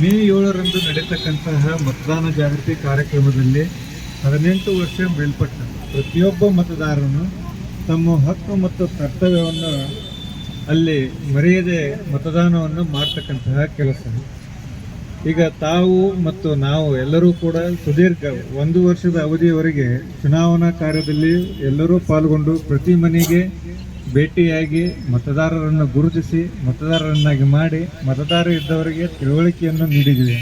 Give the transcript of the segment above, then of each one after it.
ಮೇ ಏಳರಂದು ನಡೆತಕ್ಕಂತಹ ಮತದಾನ ಜಾಗೃತಿ ಕಾರ್ಯಕ್ರಮದಲ್ಲಿ ಹದಿನೆಂಟು ವರ್ಷ ಮೇಲ್ಪಟ್ಟ ಪ್ರತಿಯೊಬ್ಬ ಮತದಾರನು ತಮ್ಮ ಹಕ್ಕು ಮತ್ತು ಕರ್ತವ್ಯವನ್ನು ಅಲ್ಲಿ ಮರೆಯದೆ ಮತದಾನವನ್ನು ಮಾಡ್ತಕ್ಕಂತಹ ಕೆಲಸ. ಈಗ ತಾವು ಮತ್ತು ನಾವು ಎಲ್ಲರೂ ಕೂಡ ಸುದೀರ್ಘ ಒಂದು ವರ್ಷದ ಅವಧಿಯವರೆಗೆ ಚುನಾವಣಾ ಕಾರ್ಯದಲ್ಲಿ ಎಲ್ಲರೂ ಪಾಲ್ಗೊಂಡು ಪ್ರತಿ ಮನೆಗೆ ಭೇಟಿಯಾಗಿ ಮತದಾರರನ್ನು ಗುರುತಿಸಿ, ಮತದಾರರನ್ನಾಗಿ ಮಾಡಿ ಮತದಾರ ಇದ್ದವರಿಗೆ ತಿಳುವಳಿಕೆಯನ್ನು ನೀಡಿದ್ದೀವಿ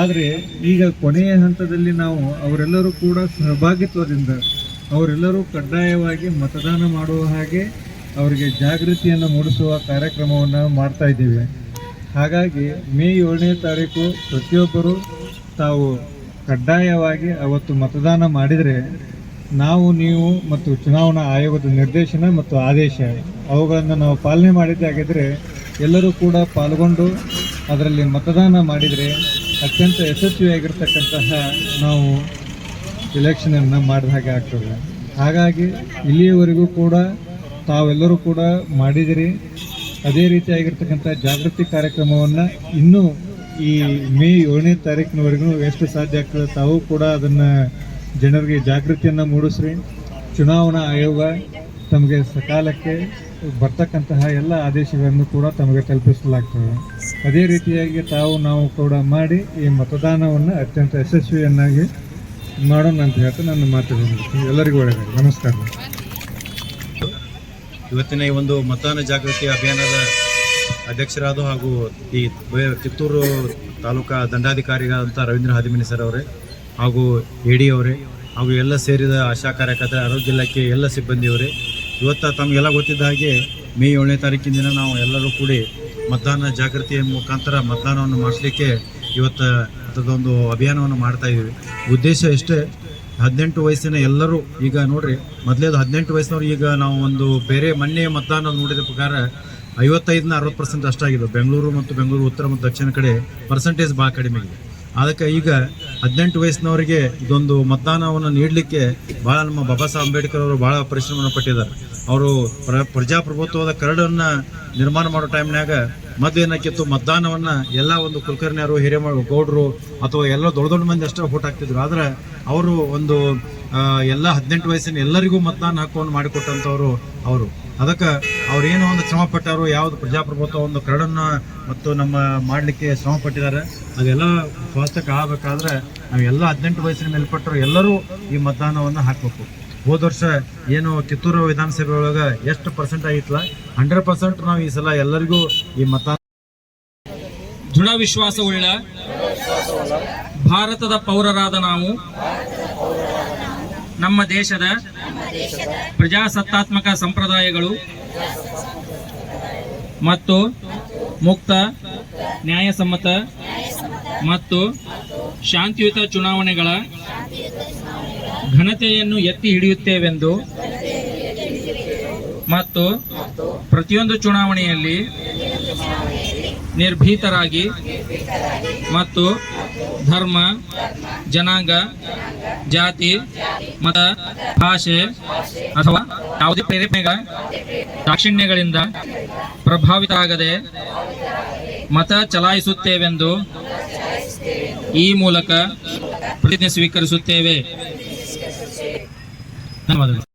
ಆದರೆ ಈಗ ಕೊನೆಯ ಹಂತದಲ್ಲಿ ನಾವು ಅವರೆಲ್ಲರೂ ಕೂಡ ಸಹಭಾಗಿತ್ವದಿಂದ, ಅವರೆಲ್ಲರೂ ಕಡ್ಡಾಯವಾಗಿ ಮತದಾನ ಮಾಡುವ ಹಾಗೆ ಅವರಿಗೆ ಜಾಗೃತಿಯನ್ನು ಮೂಡಿಸುವ ಕಾರ್ಯಕ್ರಮವನ್ನು ಮಾಡ್ತಾ ಇದ್ದೀವಿ. ಹಾಗಾಗಿ ಮೇ ಏಳನೇ ತಾರೀಕು ಪ್ರತಿಯೊಬ್ಬರು ತಾವು ಕಡ್ಡಾಯವಾಗಿ ಅವತ್ತು ಮತದಾನ ಮಾಡಿದರೆ ನಾವು, ನೀವು ಮತ್ತು ಚುನಾವಣಾ ಆಯೋಗದ ನಿರ್ದೇಶನ ಮತ್ತು ಆದೇಶ ಅವುಗಳನ್ನು ನಾವು ಪಾಲನೆ ಮಾಡಿದ್ದಾಗಿದ್ದರೆ ಎಲ್ಲರೂ ಕೂಡ ಪಾಲ್ಗೊಂಡು ಅದರಲ್ಲಿ ಮತದಾನ ಮಾಡಿದರೆ ಅತ್ಯಂತ ಯಶಸ್ವಿಯಾಗಿರ್ತಕ್ಕಂತಹ ನಾವು ಎಲೆಕ್ಷನನ್ನು ಮಾಡಿದ ಹಾಗೆ ಆಗ್ತದೆ. ಹಾಗಾಗಿ ಇಲ್ಲಿಯವರೆಗೂ ಕೂಡ ತಾವೆಲ್ಲರೂ ಕೂಡ ಮಾಡಿದಿರಿ. ಅದೇ ರೀತಿಯಾಗಿರ್ತಕ್ಕಂಥ ಜಾಗೃತಿ ಕಾರ್ಯಕ್ರಮವನ್ನು ಇನ್ನೂ ಈ ಮೇ ಏಳನೇ ತಾರೀಕಿನವರೆಗೂ ಎಷ್ಟು ಸಾಧ್ಯ ಆಗ್ತದೆ ತಾವು ಕೂಡ ಅದನ್ನು ಜನರಿಗೆ ಜಾಗೃತಿಯನ್ನು ಮೂಡಿಸ್ರಿ. ಚುನಾವಣಾ ಆಯೋಗ ತಮಗೆ ಸಕಾಲಕ್ಕೆ ಬರ್ತಕ್ಕಂತಹ ಎಲ್ಲ ಆದೇಶಗಳನ್ನು ಕೂಡ ತಮಗೆ ತಲುಪಿಸಲಾಗ್ತದೆ. ಅದೇ ರೀತಿಯಾಗಿ ತಾವು ನಾವು ಕೂಡ ಮಾಡಿ ಈ ಮತದಾನವನ್ನು ಅತ್ಯಂತ ಯಶಸ್ವಿಯನ್ನಾಗಿ ಮಾಡೋಣ ಅಂತ ಹೇಳ್ತಾ ನನ್ನ ಮಾತು ಮುಗಿಸ್ತೀನಿ. ಎಲ್ಲರಿಗೂ ಒಳ್ಳೆಯದು ನಮಸ್ಕಾರ. ಇವತ್ತಿನ ಈ ಒಂದು ಮತದಾನ ಜಾಗೃತಿ ಅಭಿಯಾನದ ಅಧ್ಯಕ್ಷರಾದ ಹಾಗೂ ಈ ಚಿತ್ತೂರು ತಾಲೂಕಾ ದಂಡಾಧಿಕಾರಿಗಳಾದಂಥ ರವೀಂದ್ರ ಹಾದಿಮಿನಿ ಸರ್ ಅವರೇ ಹಾಗೂ ಎ ಡಿ ಅವರೇ ಹಾಗೂ ಎಲ್ಲ ಸೇರಿದ ಆಶಾ ಕಾರ್ಯಕರ್ತರ, ಆರೋಗ್ಯ ಇಲಾಖೆ ಎಲ್ಲ ಸಿಬ್ಬಂದಿಯವರೇ, ಇವತ್ತು ತಮಗೆಲ್ಲ ಗೊತ್ತಿದ್ದ ಹಾಗೆ ಮೇ ಏಳನೇ ತಾರೀಕಿನ ದಿನ ನಾವು ಎಲ್ಲರೂ ಕೂಡಿ ಮತದಾನ ಜಾಗೃತಿಯ ಮುಖಾಂತರ ಮತದಾನವನ್ನು ಮಾಡಿಸಲಿಕ್ಕೆ ಇವತ್ತು ಅದೊಂದು ಅಭಿಯಾನವನ್ನು ಮಾಡ್ತಾ ಇದ್ದೀವಿ. ಉದ್ದೇಶ ಎಷ್ಟೇ, ಹದಿನೆಂಟು ವಯಸ್ಸಿನ ಎಲ್ಲರೂ ಈಗ ನೋಡ್ರಿ, ಮೊದಲೇದು ಹದಿನೆಂಟು ವಯಸ್ಸಿನವ್ರು ಈಗ ನಾವು ಒಂದು ಬೇರೆ ಮೊನ್ನೆ ಮತದಾನ ನೋಡಿದ ಪ್ರಕಾರ ಐವತ್ತೈದನ ಅರವತ್ತು ಪರ್ಸೆಂಟ್ ಅಷ್ಟಾಗಿದೆ. ಬೆಂಗಳೂರು ಮತ್ತು ಬೆಂಗಳೂರು ಉತ್ತರ ಮತ್ತು ದಕ್ಷಿಣ ಕಡೆ ಪರ್ಸೆಂಟೇಜ್ ಭಾಳ ಕಡಿಮೆ ಇದೆ ಅದಕ್ಕೆ ಈಗ ಹದಿನೆಂಟು ವಯಸ್ಸಿನವರಿಗೆ ಇದೊಂದು ಮತದಾನವನ್ನು ನೀಡಲಿಕ್ಕೆ ಭಾಳ ನಮ್ಮ ಬಾಬಾ ಸಾಹೇಬ್ ಅಂಬೇಡ್ಕರ್ ಅವರು ಭಾಳ ಪರಿಶ್ರಮವನ್ನು ಪಟ್ಟಿದ್ದಾರೆ. ಅವರು ಪ್ರ, ಪ್ರಜಾಪ್ರಭುತ್ವದ ಕರಡನ್ನು ನಿರ್ಮಾಣ ಮಾಡೋ ಟೈಮ್ನಾಗ ಮೊದಲೇನಾಕಿತ್ತು ಮತದಾನವನ್ನು ಎಲ್ಲ ಒಂದು ಕುಲಕರ್ಣಿಯರು ಹಿರೇಮ ಗೌಡರು ಅಥವಾ ಎಲ್ಲ ದೊಡ್ಡ ದೊಡ್ಡ ಮಂದಿ ಅಷ್ಟೇ ಓಟ್ ಹಾಕ್ತಿದ್ರು. ಆದರೆ ಅವರು ಒಂದು ಎಲ್ಲ ಹದಿನೆಂಟು ವಯಸ್ಸಿನ ಎಲ್ಲರಿಗೂ ಮತದಾನ ಹಕ್ಕನ್ನು ಮಾಡಿಕೊಟ್ಟಂಥವ್ರು ಅವರು. ಅದಕ್ಕೆ ಅವ್ರು ಏನೋ ಒಂದು ಶ್ರಮ ಪಟ್ಟಾರು ಯಾವುದು ಪ್ರಜಾಪ್ರಭುತ್ವ ಒಂದು ಕರಡನ್ನು ಮತ್ತು ನಮ್ಮ ಮಾಡಲಿಕ್ಕೆ ಶ್ರಮ ಪಟ್ಟಿದ್ದಾರೆ ಅದೆಲ್ಲ ಸ್ವಾಸ್ಥ್ಯಕ್ಕೆ ಆಗಬೇಕಾದ್ರೆ ನಾವೆಲ್ಲ ಹದಿನೆಂಟು ವಯಸ್ಸಿನ ಮೇಲ್ಪಟ್ಟರು ಎಲ್ಲರೂ ಈ ಮತದಾನವನ್ನು ಹಾಕಬೇಕು. ಹೋದ ವರ್ಷ ಏನು ಕಿತ್ತೂರು ವಿಧಾನಸಭೆ ಒಳಗೆ ಎಷ್ಟು ಪರ್ಸೆಂಟ್ ಆಗಿತ್ತಲ್ಲ? ಹಂಡ್ರೆಡ್ ಪರ್ಸೆಂಟ್ ನಾವು ಈ ಸಲ ಎಲ್ಲರಿಗೂ ಈ ಮತದಾನ ದೃಢ ವಿಶ್ವಾಸವುಳ್ಳ ಭಾರತದ ಪೌರರಾದ ನಾವು. ನಮ್ಮ ದೇಶದ ಪ್ರಜಾಸತ್ತಾತ್ಮಕ ಸಂಪ್ರದಾಯಗಳು ಮತ್ತು ಮುಕ್ತ ನ್ಯಾಯಸಮ್ಮತ ಮತ್ತು ಶಾಂತಿಯುತ ಚುನಾವಣೆಗಳ ಘನತೆಯನ್ನು ಎತ್ತಿ ಹಿಡಿಯುತ್ತೇವೆಂದು ಮತ್ತು ಪ್ರತಿಯೊಂದು ಚುನಾವಣೆಯಲ್ಲಿ ನಿರ್ಭೀತರಾಗಿ ಮತ್ತು ಧರ್ಮ, ಜನಾಂಗ, ಜಾತಿ, ಮತ, ಭಾಷೆ ಅಥವಾ ಯಾವುದೇ ಪ್ರೇರೇಪಣೆಗಳ ದಾಕ್ಷಿಣ್ಯಗಳಿಂದ ಪ್ರಭಾವಿತರಾಗದೆ ಮತ ಚಲಾಯಿಸುತ್ತೇವೆಂದು ಈ ಮೂಲಕ ಪ್ರತಿಜ್ಞೆ ಸ್ವೀಕರಿಸುತ್ತೇವೆ. ಧನ್ಯವಾದಗಳು.